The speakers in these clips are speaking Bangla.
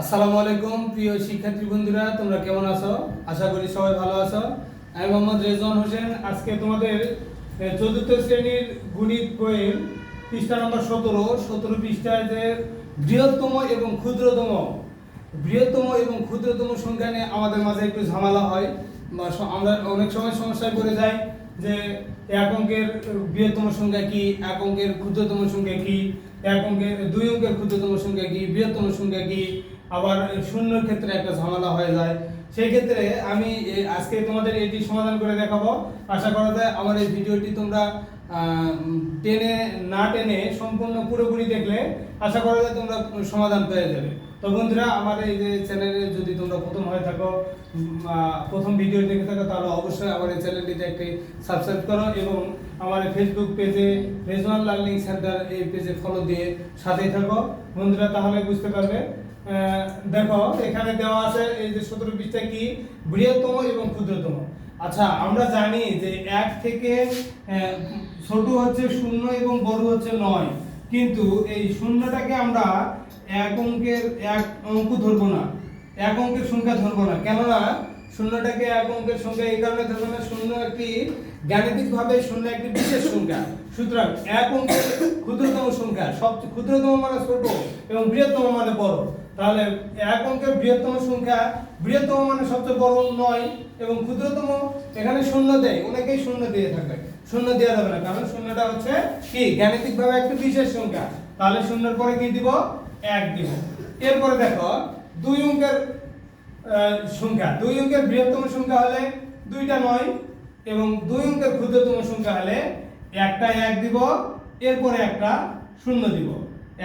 আসসালামু আলাইকুম, প্রিয় শিক্ষার্থী বন্ধুরা, তোমরা কেমন আছো? আশা করি সবাই ভালো আছো। আমি মোহাম্মদ রেজন হোসেন। আজকে তোমাদের চতুর্থ শ্রেণির গণিত বইয়ের পৃষ্ঠা নম্বর সতেরো সতেরো পৃষ্ঠায় যে বৃহত্তম এবং ক্ষুদ্রতম, বৃহত্তম এবং ক্ষুদ্রতম সংখ্যা নিয়ে আমাদের মাঝে একটু ঝামেলা হয় বা আমরা অনেক সময় সমস্যায় পড়ে যাই যে এক অঙ্কের বৃহত্তম সংখ্যা কি, এক অঙ্কের ক্ষুদ্রতম সংখ্যা কি, এক অঙ্কের, দুই অঙ্কের ক্ষুদ্রতম সংখ্যা কি, বৃহত্তম সংখ্যা কি আবার শূন্যর ক্ষেত্রে একটা ঝামেলা হয়ে যায়। সেই ক্ষেত্রে আমি আজকে তোমাদের এটি সমাধান করে দেখাবো। আশা করা যায় আমার এই ভিডিওটি তোমরা টেনে, না টেনে সম্পূর্ণ পুরোপুরি দেখলে আশা করা যায় তোমরা সমাধান পেয়ে যাবে। তো বন্ধুরা, আমার এই যে চ্যানেলে যদি তোমরা প্রথম হয়ে থাকো প্রথম ভিডিও দেখে থাকো, তাহলে অবশ্যই আমার এই চ্যানেলটিতে একটি সাবস্ক্রাইব করো এবং আমার ফেসবুক পেজে রেজনাল লার্নিং সেন্টার এই পেজে ফলো দিয়ে সাথেই থাকো। বন্ধুরা, তাহলে বুঝতে পারবে দেখো, এখানে দেওয়া আছে এই যে সতেরো পৃষ্ঠা কি? বৃহত্তম এবং ক্ষুদ্রতম। আচ্ছা আমরা জানি যে এক থেকে ছোট হচ্ছে শূন্য এবং বড় হচ্ছে নয়। কিন্তু এই শূন্যটাকে আমরা এক অঙ্কের, এক অঙ্ক ধরবো না। এক অঙ্কের সংখ্যা ধরবো না। কেননা শূন্যটাকে এক অঙ্কের সংখ্যা এই কারণে ধরবো না, শূন্য একটি গাণিতিকভাবে শূন্য একটি বিশেষ সংখ্যা। সুতরাং এক অঙ্কের ক্ষুদ্রতম সংখ্যা, সবচেয়ে ক্ষুদ্রতম মানে ছোট এবং বৃহত্তম মানে বড়। তাহলে এক অঙ্কের বৃহত্তম সংখ্যা বৃহত্তম মানে সবচেয়ে বড় নয় এবং ক্ষুদ্রতম এখানে শূন্য দেয়, অনেকেই শূন্য দিয়ে থাকে। শূন্য দেওয়া যাবে না, কারণ শূন্যটা হচ্ছে কি? গাণিতিকভাবে একটি বিশেষ সংখ্যা। তাহলে শূন্যের পরে কি দিব? এক দিব। এরপরে দেখো, দুই অঙ্কের সংখ্যা। দুই অঙ্কের বৃহত্তম সংখ্যা হলে দুইটা নয় এবং দুই অঙ্কের ক্ষুদ্রতম সংখ্যা হলে একটা এক দিব, এরপরে একটা শূন্য দিব।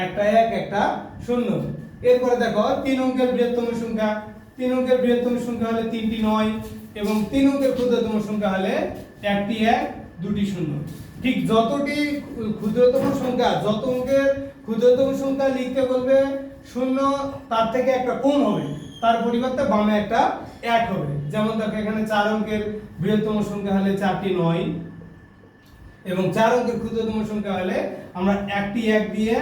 একটা এক, একটা শূন্য। এরপরে দেখো, তিন অঙ্কের বৃহত্তম সংখ্যা। তিন অঙ্কের বৃহত্তম সংখ্যা হলে তিনটি নয়, এবং তিন অঙ্কের ক্ষুদ্রতম সংখ্যা হলে একটি এক, দুটি শূন্য। ঠিক যতটি ক্ষুদ্রতম সংখ্যা, যত অঙ্কের ক্ষুদ্রতম সংখ্যা লিখতে বলবে শূন্য, তার থেকে একটা কম হবে। তার পরিবর্তে বামে একটা এক হবে। যেমন দেখো, এখানে চার অঙ্কের বৃহত্তম সংখ্যা হলে চারটি নয়, এবং চার অঙ্কের ক্ষুদ্রতম সংখ্যা হলে আমরা একটি এক দিয়ে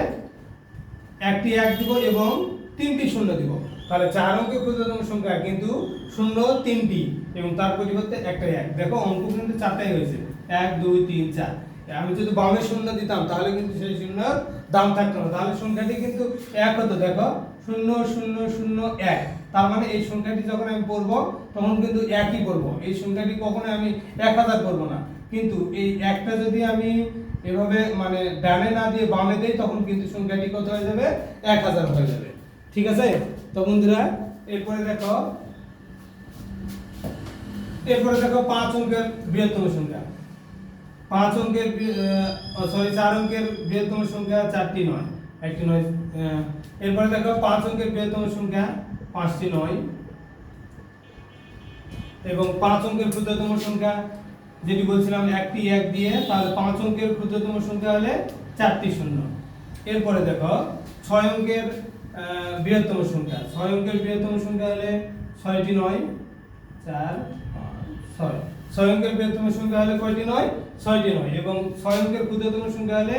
একটি এক দিব এবং তিনটি শূন্য দিব। তাহলে চার অঙ্কের ক্ষুদ্রতম সংখ্যা কিন্তু শূন্য, তিনটি এবং তার পরিবর্তে একটা এক। দেখো অঙ্ক কিন্তু চারটাই হয়েছে। এক, দুই, তিন, চার। আমি যদি বামে শূন্য দিতাম, তাহলে কিন্তু সেই শূন্যর দাম থাকতো না। তাহলে সংখ্যাটি কিন্তু এক হতো। দেখো, শূন্য শূন্য শূন্য, এক। তার মানে এই সংখ্যাটি যখন আমি পড়ব, তখন কিন্তু একই পড়ব। এই সংখ্যাটি কখনো আমি এক হাজার করব না। কিন্তু এই একটা যদি আমি এভাবে মানে ডানে না দিয়ে বামে দেই, তখন কিন্তু সংখ্যাটি কত হয়ে যাবে? এক হাজার হয়ে যাবে। ঠিক আছে? তো বন্ধুরা, এরপরে দেখো এরপরে দেখো পাঁচ অঙ্কের বৃহত্তম সংখ্যা। পাঁচ অঙ্কের সরি চার অঙ্কের বৃহত্তম সংখ্যা চারটি নয়, একটি নয় এরপরে দেখো পাঁচ অঙ্কের বৃহত্তম সংখ্যা পাঁচটি নয়, এবং পাঁচ অঙ্কের ক্ষুদ্রতম সংখ্যা যেটি বলছিলাম একটি এক দিয়ে, তাহলে পাঁচ অঙ্কের ক্ষুদ্রতম সংখ্যা হলে চারটি শূন্য। এরপরে দেখো, ছয় অঙ্কের বৃহত্তম সংখ্যা। ছয় অঙ্কের বৃহত্তম সংখ্যা হলে ছয়টি নয়, চার ছয়। ছয় অঙ্কের বৃহত্তম সংখ্যা হলে কয়টি নয়? ছয়টি নয়। এবং ছয় অঙ্কের ক্ষুদ্রতম সংখ্যা হলে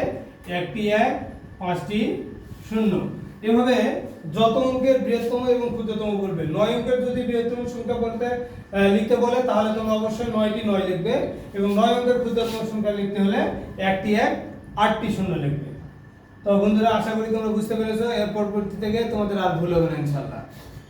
একটি এক, পাঁচটি শূন্য। এভাবে যত অঙ্কের বৃহত্তম এবং ক্ষুদ্রতম বলবে। নয় অঙ্কের যদি বৃহত্তম সংখ্যা বলতে লিখতে বলে, তাহলে তোমরা অবশ্যই নয়টি নয় লিখবে এবং নয় অঙ্কের ক্ষুদ্রতম সংখ্যা লিখতে হলে একটি এক, আটটি শূন্য লিখবে। তো বন্ধুরা, আশা করি তোমরা বুঝতে পেরেছ। এর পরবর্তী থেকে তোমাদের আর ভুল হবে না ইনশাল্লাহ